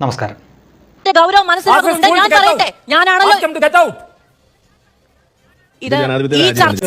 നമസ്കാരം. ഇതിന്റെ ഗൗരവം മനസ്സിലാക്കുന്നുണ്ട് ഞാൻ പറയട്ടെ. ഞാനാണല്ലോ. ഇത് ഈ. ചർച്ച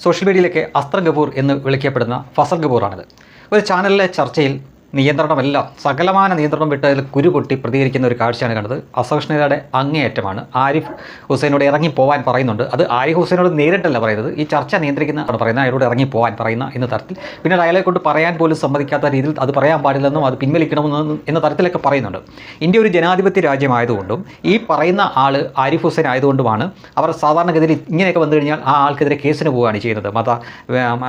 സോഷ്യൽ മീഡിയയിലേക്ക് അസ്ത്ര ഗപൂർ എന്ന് വിളിക്കപ്പെടുന്ന ഫസൽ ഗപൂറാണിത്. ഒരു ചാനലിലെ ചർച്ചയിൽ നിയന്ത്രണമല്ല. സകലമാന നിയന്ത്രണം വിട്ട് അതിൽ കുരുപൊട്ടി പ്രതികരിക്കുന്ന ഒരു കാഴ്ചയാണ് കണ്ടത്. അസഹിഷ്ണുതയുടെ അങ്ങേയറ്റമാണ്. ആരിഫ് ഹുസൈനോട് ഇറങ്ങി പോകാൻ പറയുന്നുണ്ട്. അത് ആരിഫ് ഹുസൈനോട് നേരിട്ടല്ല പറയുന്നത്. ഈ ചർച്ച നിയന്ത്രിക്കുന്ന ആണ് പറയുന്നത്. അയാളോട് ഇറങ്ങി പോകാൻ പറയുന്ന എന്ന തരത്തിൽ. പിന്നീട് അയാളെ കൊണ്ട് പറയാൻ പോലും സമ്മതിക്കാത്ത രീതിയിൽ അത് പറയാൻ പാടില്ലെന്നും അത് പിൻവലിക്കണമെന്നും എന്ന തരത്തിലൊക്കെ പറയുന്നുണ്ട്. ഇന്ത്യ ഒരു ജനാധിപത്യ രാജ്യമായതുകൊണ്ടും ഈ പറയുന്ന ആൾ ആരിഫ് ഹുസൈൻ ആയതുകൊണ്ടുമാണ് അവർ സാധാരണഗതിയിൽ ഇങ്ങനെയൊക്കെ വന്നു കഴിഞ്ഞാൽ ആ ആൾക്കെതിരെ കേസിന് പോവുകയാണ് ചെയ്യുന്നത്. മത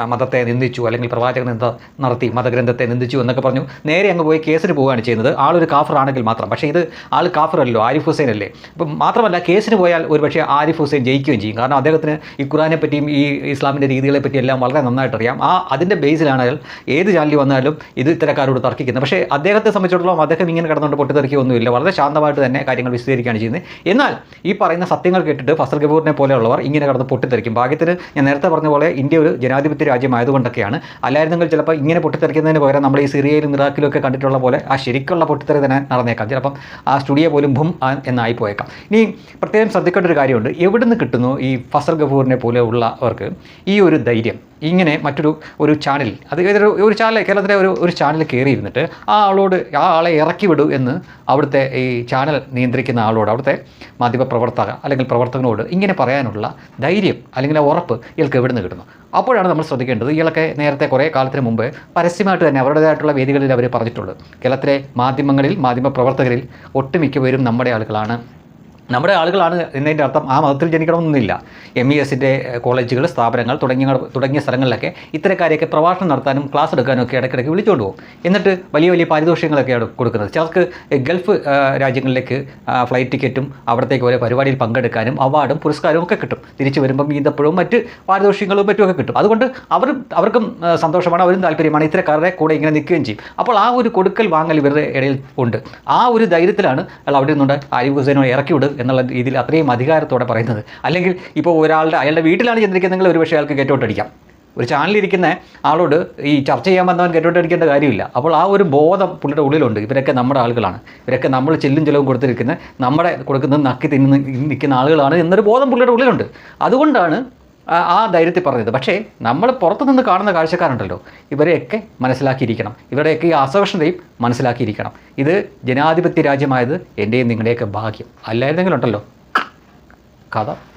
മതത്തെ നിന്ദിച്ചു അല്ലെങ്കിൽ പ്രവാചക നിന്ദ നടത്തി മതഗ്രന്ഥത്തെ നിന്ദിച്ചു എന്നൊക്കെ പറഞ്ഞു നേരെ അങ്ങ് പോയി കേസിന് പോവുകയാണ് ചെയ്യുന്നത്. ആളൊരു കാഫർ ആണെങ്കിൽ മാത്രം. പക്ഷേ ഇത് ആൾ കാഫർ അല്ലോ ആരിഫ് ഹുസൈൻ അല്ലേ അപ്പം മാത്രമല്ല കേസിന് പോയാൽ ഒരു പക്ഷേ ആരിഫ് ഹുസൈൻ ജയിക്കുകയും ചെയ്യും. കാരണം അദ്ദേഹത്തിന് ഈ ഖുറാനെ പറ്റിയും ഈ ഇസ്ലാമിന്റെ രീതികളെ പറ്റിയും എല്ലാം വളരെ നന്നായിട്ട് അറിയാം ആ അതിന്റെ ബേസിലാണ് ഏത് ചാനലിൽ വന്നാലും ഇത് ഇത്തരക്കാരോട് തർക്കിക്കുന്നത്. പക്ഷേ അദ്ദേഹത്തെ സംബന്ധിച്ചിടത്തോളം അദ്ദേഹം ഇങ്ങനെ കിടന്നുകൊണ്ട് പൊട്ടിത്തെറിക്കുകയൊന്നുമില്ല വളരെ ശാന്തമായിട്ട് തന്നെ കാര്യങ്ങൾ വിശദീകരിക്കുകയാണ് ചെയ്യുന്നത്. എന്നാൽ ഈ പറയുന്ന സത്യങ്ങൾ കേട്ടിട്ട് ഫസൽ ഗബൂറിനെ പോലെയുള്ളവർ ഇങ്ങനെ കിടന്ന് പൊട്ടിത്തെറിക്കും. ഭാഗ്യത്തിന് ഞാൻ നേരത്തെ പറഞ്ഞ പോലെ ഇന്ത്യ ഒരു ജനാധിപത്യ രാജ്യമായതുകൊണ്ടൊക്കെയാണ്. അല്ലായിരുന്നെങ്കിൽ ചിലപ്പോൾ ഇങ്ങനെ പൊട്ടിത്തെറിക്കുന്നതിന് പകരം നമ്മൾ ഈ സിറിയയിലും ഒക്കെ കണ്ടിട്ടുള്ള പോലെ ആ ശരിക്കുള്ള പൊട്ടിത്തെറി തന്നെ നടന്നേക്കാം. ചിലപ്പം ആ സ്റ്റുഡിയോ പോലും ഭും എന്നായി പോയേക്കാം ഇനി പ്രത്യേകം ശ്രദ്ധിക്കേണ്ട ഒരു കാര്യമുണ്ട്. എവിടുന്ന് കിട്ടുന്നു ഈ ഫസൽ ഗഫൂറിനെ പോലെയുള്ളവർക്ക് ഈ ഒരു ധൈര്യം? ഇങ്ങനെ മറ്റൊരു ഒരു ചാനൽ അത് ഏതൊരു ഒരു ചാനൽ കേരളത്തിലെ ഒരു ഒരു ചാനൽ കയറി ഇരുന്നിട്ട് ആ ആളോട് ആ ആളെ ഇറക്കി വിടൂ എന്ന് അവിടുത്തെ ഈ ചാനൽ നിയന്ത്രിക്കുന്ന ആളോട് അവിടുത്തെ മാധ്യമപ്രവർത്തക അല്ലെങ്കിൽ പ്രവർത്തകനോട് ഇങ്ങനെ പറയാനുള്ള ധൈര്യം അല്ലെങ്കിൽ ഉറപ്പ് ഇയാൾക്ക് നിന്ന് കിട്ടുന്നു? അപ്പോഴാണ് നമ്മൾ ശ്രദ്ധിക്കേണ്ടത് ഇയാളൊക്കെ നേരത്തെ കുറേ കാലത്തിന് മുമ്പ് പരസ്യമായിട്ട് തന്നെ അവരുടേതായിട്ടുള്ള വേദികളിൽ അവർ പറഞ്ഞിട്ടുള്ളത്. കേരളത്തിലെ മാധ്യമങ്ങളിൽ മാധ്യമ മാധ്യമപ്രവർത്തകരിൽ ഒട്ടുമിക്കവരും നമ്മുടെ ആളുകളാണ്. നമ്മുടെ ആളുകളാണ് എന്നതിന്റെ അർത്ഥം ആ മതത്തിൽ ജനിക്കണമെന്നൊന്നുമില്ല എം ഇ എസിന്റെ കോളേജുകൾ സ്ഥാപനങ്ങൾ തുടങ്ങിയ തുടങ്ങിയ സ്ഥലങ്ങളിലൊക്കെ ഇത്തരക്കാരെയൊക്കെ പ്രഭാഷണം നടത്താനും ക്ലാസ് എടുക്കാനും ഒക്കെ ഇടയ്ക്കിടയ്ക്ക് വിളിച്ചുകൊണ്ട് പോകും. എന്നിട്ട് വലിയ വലിയ പാരിതോഷികങ്ങളൊക്കെയാണ് കൊടുക്കുന്നത്. ചിലർക്ക് ഗൾഫ് രാജ്യങ്ങളിലേക്ക് ഫ്ലൈറ്റ് ടിക്കറ്റും അവിടത്തേക്ക് ഓരോ പരിപാടിയിൽ പങ്കെടുക്കാനും അവാർഡും പുരസ്കാരവും ഒക്കെ കിട്ടും. തിരിച്ചു വരുമ്പം ഈന്തപ്പഴവും മറ്റ് പാരിതോഷികങ്ങളും മറ്റുമൊക്കെ കിട്ടും. അതുകൊണ്ട് അവർ അവർക്കും സന്തോഷമാണ് അവരും താല്പര്യമാണ് ഇത്തരക്കാരുടെ കൂടെ ഇങ്ങനെ നിൽക്കുകയും ചെയ്യും. അപ്പോൾ ആ ഒരു കൊടുക്കൽ വാങ്ങൽ ഇവരുടെ ഇടയിൽ ഉണ്ട്. ആ ഒരു ധൈര്യത്തിലാണ് അവിടെ നിന്നുകൊണ്ട് ആരിഫ് ഹുസൈനോട് ഇറക്കി വിടും എന്നുള്ള രീതിയിൽ അത്രയും അധികാരത്തോടെ പറയുന്നത്. അല്ലെങ്കിൽ ഇപ്പോൾ ഒരാളുടെ അയാളുടെ വീട്ടിലാണ് ചെന്നിരിക്കുന്നതെങ്കിൽ ഒരു പക്ഷേ അയാൾക്ക് കെട്ടോട്ടടിക്കാം ഒരു ചാനലിരിക്കുന്ന ആളോട് ഈ ചർച്ച ചെയ്യാൻ വന്നവൻ കെട്ടോട്ടടിക്കേണ്ട കാര്യമില്ല. അപ്പോൾ ആ ഒരു ബോധം പുള്ളിയുടെ ഉള്ളിലുണ്ട്. ഇവരൊക്കെ നമ്മുടെ ആളുകളാണ്. ഇവരൊക്കെ നമ്മൾ ചെല്ലും ചെലവും കൊടുത്തിരിക്കുന്ന നമ്മുടെ കൊടുക്കുന്നത് നക്കി തിന്ന് നിൽക്കുന്ന ആളുകളാണ് എന്നൊരു ബോധം പുള്ളിയുടെ ഉള്ളിലുണ്ട്. അതുകൊണ്ടാണ് ആ ധൈര്യത്തിൽ പറഞ്ഞത്. പക്ഷേ നമ്മൾ പുറത്തുനിന്ന് കാണുന്ന കാഴ്ചക്കാരുണ്ടല്ലോ. ഇവരെയൊക്കെ മനസ്സിലാക്കിയിരിക്കണം. ഇവരുടെയൊക്കെ ഈ അസഹിഷ്ണുതയും മനസ്സിലാക്കിയിരിക്കണം. ഇത് ജനാധിപത്യ രാജ്യമായത് എന്റെയും നിങ്ങളുടെയൊക്കെ ഭാഗ്യം. അല്ലായിരുന്നെങ്കിലുണ്ടല്ലോ. കഥ.